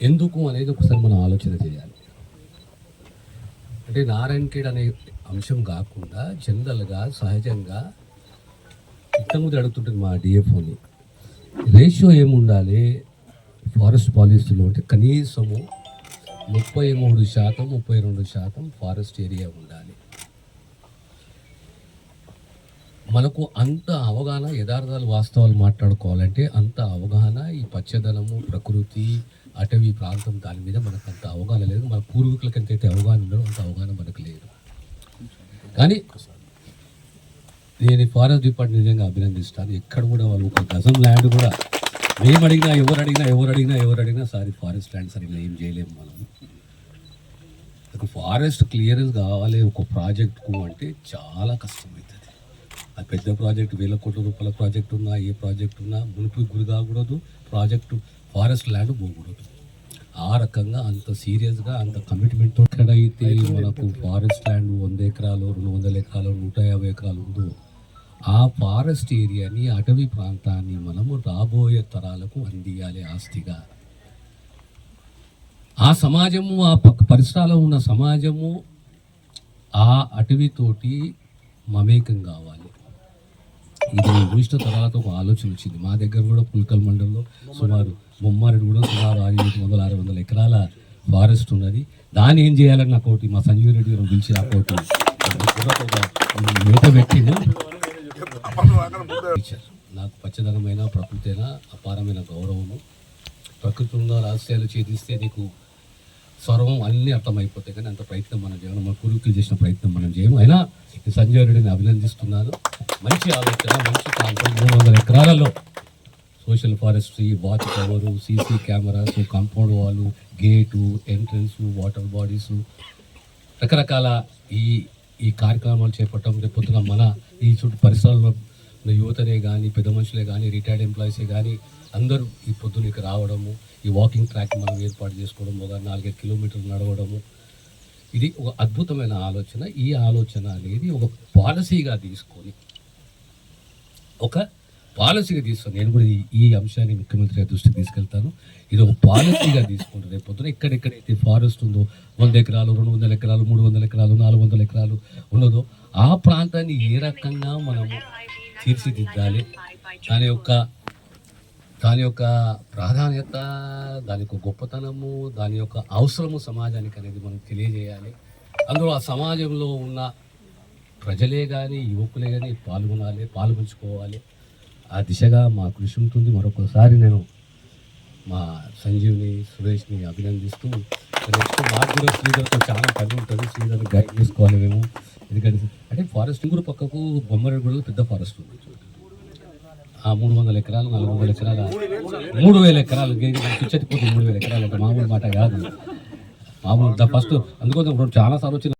ఎందుకు అనేది ఒకసారి మనం ఆలోచన చేయాలి. అంటే నారాయణఖేడ్ అనే అంశం కాకుండా జనరల్గా సహజంగా ఇంతకుముందు అడుగుతుంటుంది మా డిఎఫ్ఓని రేషియో ఏముండాలి? ఫారెస్ట్ పాలసీలో అంటే కనీసము ముప్పై మూడు శాతం ముప్పై రెండు శాతం ఫారెస్ట్ ఏరియా ఉండాలి. మనకు అంత అవగాహన యథార్థాలు వాస్తవాలు మాట్లాడుకోవాలంటే అంత అవగాహన ఈ పచ్చదనము ప్రకృతి అటవీ ప్రాంతం దాని మీద మనకు అంత అవగాహన లేదు. మన పూర్వీకులకి ఎంతైతే అవగాహన ఉండదో అంత అవగాహన మనకు లేదు. కానీ నేను ఫారెస్ట్ డిపార్ట్మెంట్ నిజంగా అభినందిస్తాను. ఎక్కడ కూడా వాళ్ళు ఒక గజం ల్యాండ్ కూడా మేము అడిగినా ఎవరు అడిగినా ఎవరు అడిగినా ఎవరు అడిగినా సారీ ఫారెస్ట్ ల్యాండ్ సరిగ్గా ఏం చేయలేము మనం. ఫారెస్ట్ క్లియరెన్స్ కావాలి ఒక ప్రాజెక్ట్కు అంటే చాలా కష్టమవుతుంది ఆ పెద్ద ప్రాజెక్ట్ వేల కోట్ల రూపాయల ప్రాజెక్ట్ ఉన్నా ఏ ప్రాజెక్ట్ ఉన్నా మునుపు గురి కాకూడదు. ప్రాజెక్టు ఫారెస్ట్ ల్యాండ్ పోకూడదు. ఆ రకంగా అంత సీరియస్గా అంత కమిట్మెంట్ ఎక్కడైతే మనకు ఫారెస్ట్ ల్యాండ్ వంద ఎకరాలు రెండు వందల ఎకరాలు నూట యాభై ఎకరాలు ఉందో ఆ ఫారెస్ట్ ఏరియాని అటవీ ప్రాంతాన్ని మనము రాబోయే తరాలకు అందియాలి ఆస్తిగా. ఆ సమాజము ఆ పక్క పరిసరాల్లో ఉన్న సమాజము ఆ అటవీతోటి మమేకం కావాలి. ఇది ఊహించిన తర్వాత ఒక ఆలోచన వచ్చింది. మా దగ్గర కూడా పుల్కల్ మండలంలో సుమారు బొమ్మారెడ్డి కూడా సుమారు ఆరు ఐదు వందల ఆరు వందల ఎకరాల ఫారెస్ట్ ఉన్నది. దాన్ని ఏం చేయాలని నాకు ఒకటి మా సంజీవ్ రెడ్డి గారు పిలిచి నాకు ఒకటి మేత పెట్టింది నాకు పచ్చదనమైన ప్రకృతి అయినా అపారమైన గౌరవము. ప్రకృతి ఉన్న రహస్యాలు ఛేదిస్తే నీకు స్వరం అన్నీ అర్థమైపోతాయి. కానీ అంత ప్రయత్నం మనం చేయడం మన పూర్వీకులు చేసిన ప్రయత్నం మనం చేయము. అయినా సంజయ్ రెడ్డిని అభినందిస్తున్నాను. మంచి ఆలోచన మంచి ప్రాంతం మూడు వందల ఎకరాలలో. Social forestry watch tower CC cameras compound వాళ్ళు గేటు ఎంట్రన్స్ వాటర్ బాడీస్. రకరకాల ఈ ఈ కార్యక్రమాలు చేపట్టడం రేపు పొద్దున మన ఈ చుట్టూ పరిసరాల్లో ఉన్న యువతనే కానీ పెద్ద మనుషులే కానీ రిటైర్డ్ ఎంప్లాయీసే కానీ అందరూ ఈ పొద్దున ఇక్కడ రావడము ఈ వాకింగ్ ట్రాక్ మనం ఏర్పాటు చేసుకోవడం ఒక నాలుగైదు కిలోమీటర్లు నడవడము. ఇది ఒక అద్భుతమైన ఆలోచన. ఈ ఆలోచన అనేది ఒక పాలసీగా తీసుకొని ఒక పాలసీగా తీసుకుని నేను కూడా ఈ- ఈ అంశాన్ని ముఖ్యమంత్రి గారి దృష్టికి తీసుకెళ్తాను. ఇది ఒక పాలసీగా తీసుకుంటారు రేపు పొద్దున ఎక్కడెక్కడైతే ఫారెస్ట్ ఉందో వంద ఎకరాలు రెండు వందల ఎకరాలు మూడు వందల ఎకరాలు నాలుగు వందల ఎకరాలు ఉన్నదో ఆ ప్రాంతాన్ని ఏ రకంగా మనము తీర్చిదిద్దాలి? దాని యొక్క దాని యొక్క ప్రాధాన్యత దాని యొక్క గొప్పతనము దాని యొక్క అవసరము సమాజానికి అనేది మనం తెలియజేయాలి. అందులో ఆ సమాజంలో ఉన్న ప్రజలే కానీ యువకులే కానీ పాల్గొనాలి పాల్గొంచుకోవాలి ఆ దిశగా మా కృషి ఉంటుంది. మరొకసారి నేను మా సంజీవ్ని సురేష్ని అభినందిస్తూ నెక్స్ట్ మాకు కూడా శ్రీధర్తో చాలా పని ఉంటుంది. శ్రీధర్ గైడ్ చేసుకోవాలి మేము. ఎందుకంటే అంటే ఫారెస్ట్ ఇంగురు పక్కకు బొమ్మరెడ్డి పెద్ద ఫారెస్ట్ ఉంది. ఆ మూడు వందల ఎకరాలు నాలుగు వందల ఎకరాల మూడు వేల ఎకరాలు పిచ్చతిపోతుంది మూడు వేల ఎకరాలు. మామూలు మాట కాదు. మామూలు ఫస్ట్ అందుకోసం చాలా సార్లు వచ్చిన